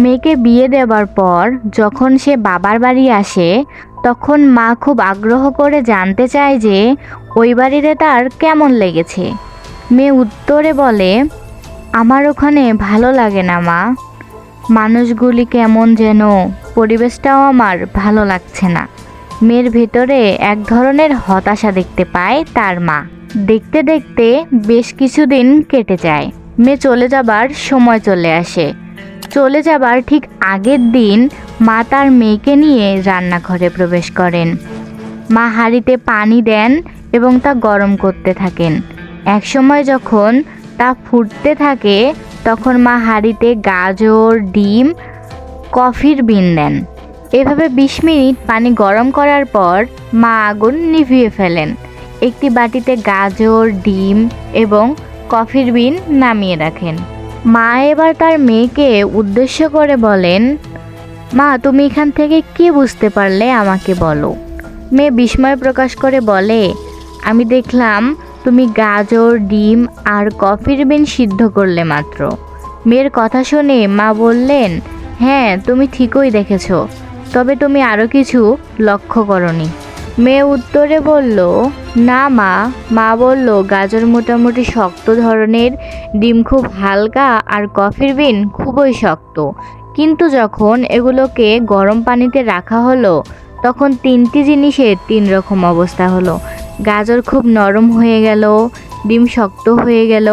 মেয়েকে বিয়ে দেওয়ার পর যখন সে বাবার বাড়ি আসে, তখন মা খুব আগ্রহ করে জানতে চায় যে ওই বাড়িতে তার কেমন লেগেছে। মেয়ে উত্তরে বলে, আমার ওখানে ভালো লাগে না, মা। মানুষগুলি কেমন যেন, পরিবেশটাও আমার ভালো লাগছে না। মেয়ের ভেতরে এক ধরনের হতাশা দেখতে পায় তার মা। দেখতে দেখতে বেশ কিছুদিন কেটে যায়। মেয়ে চলে যাবার সময় চলে আসে। চলে যাবার ঠিক আগের দিন মা তার মেয়েকে নিয়ে রান্নাঘরে প্রবেশ করেন। মা হাঁড়িতে পানি দেন এবং তা গরম করতে থাকেন। একসময় যখন তা ফুটতে থাকে, তখন মা হাঁড়িতে গাজর, ডিম, কফির বিন দেন। এভাবে বিশ মিনিট পানি গরম করার পর মা আগুন নিভিয়ে ফেলেন। একটি বাটিতে গাজর, ডিম এবং কফির বিন নামিয়ে রাখেন। মা এবার তার মেয়েকে উদ্দেশ্য করে বলেন, মা, তুমি এখান থেকে কি বুঝতে পারলে আমাকে বলো? মেয়ে বিস্ময় প্রকাশ করে বলে, আমি দেখলাম তুমি গাজর, ডিম আর কফির বিন সিদ্ধ করলে মাত্র। মেয়ের কথা শুনে মা বললেন হ্যাঁ তুমি ঠিকই দেখেছ, তবে তুমি আরও কিছু লক্ষ্য করনি। মেয়ে উত্তরে বলল, না মা। মা বলল, গাজর মোটামুটি শক্ত ধরনের, ডিম খুব হালকা আর কফির বিন খুবই শক্ত। কিন্তু যখন এগুলোকে গরম পানিতে রাখা হলো, তখন তিনটি জিনিসের তিন রকম অবস্থা হলো। গাজর খুব নরম হয়ে গেল, ডিম শক্ত হয়ে গেল,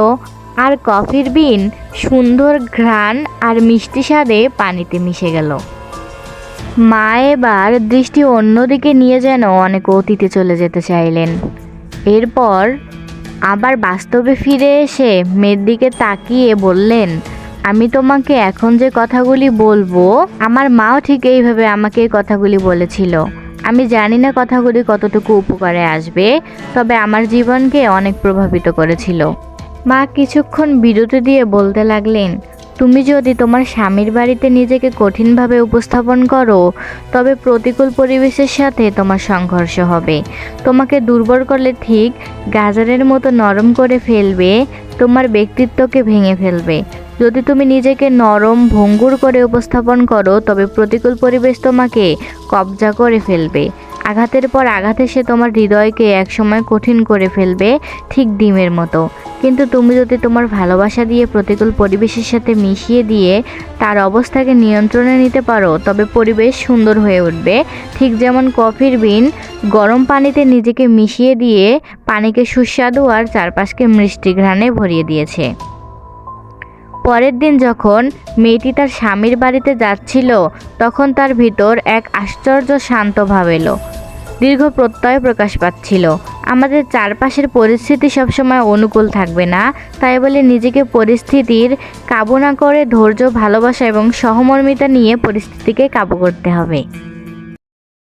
আর কফির বিন সুন্দর ঘ্রাণ আর মিষ্টি স্বাদে পানিতে মিশে গেল। মা এবার দৃষ্টি অন্যদিকে নিয়ে যেন অনেক অতীতে চলে যেতে চাইলেন। এরপর আবার বাস্তবে ফিরে এসে মেয়ের দিকে তাকিয়ে বললেন, আমি তোমাকে এখন যে কথাগুলি বলব, আমার মাও ঠিক এইভাবে আমাকে এই কথাগুলি বলেছিল। আমি জানি না কথাগুলি কতটুকু উপকারে আসবে, তবে আমার জীবনকে অনেক প্রভাবিত করেছিল। মা কিছুক্ষণ বিরতি দিয়ে বলতে লাগলেন তুমি যদি তোমার স্বামীর বাড়িতে নিজেকে কঠিনভাবে উপস্থাপন করো, তবে প্রতিকূল পরিবেশের সাথে তোমার সংঘর্ষ হবে। তোমাকে দুর্বল করলে ঠিক গাজারের মতো নরম করে ফেলবে, তোমার ব্যক্তিত্বকে ভেঙে ফেলবে। যদি তুমি নিজেকে নরম, ভঙ্গুর করে উপস্থাপন করো, তবে প্রতিকূল পরিবেশ তোমাকে কবজা করে ফেলবে। আঘাতের পর আঘাতে সে তোমার হৃদয়কে একসময় কঠিন করে ফেলবে, ঠিক ডিমের মতো। কিন্তু তুমি যদি তোমার ভালোবাসা দিয়ে প্রতিকূল পরিবেশের সাথে মিশিয়ে দিয়ে তার অবস্থাকে নিয়ন্ত্রণে নিতে পারো, তবে পরিবেশ সুন্দর হয়ে উঠবে। ঠিক যেমন কফির বিন গরম পানিতে নিজেকে মিশিয়ে দিয়ে পানিকে সুস্বাদু আর চারপাশকে মিষ্টি ঘ্রাণে ভরিয়ে দিয়েছে। পরের দিন যখন মেয়েটি তার স্বামীর বাড়িতে যাচ্ছিল, তখন তার ভিতর এক আশ্চর্য শান্ত ভাব এলো। দীর্ঘ প্রত্যয় প্রকাশ পাচ্ছিল। আমাদের চারপাশের পরিস্থিতি সবসময় অনুকূল থাকবে না, তাই বলে নিজেকে পরিস্থিতির কাবু না করে ধৈর্য, ভালোবাসা এবং সহমর্মিতা নিয়ে পরিস্থিতিকে কাবু করতে হবে।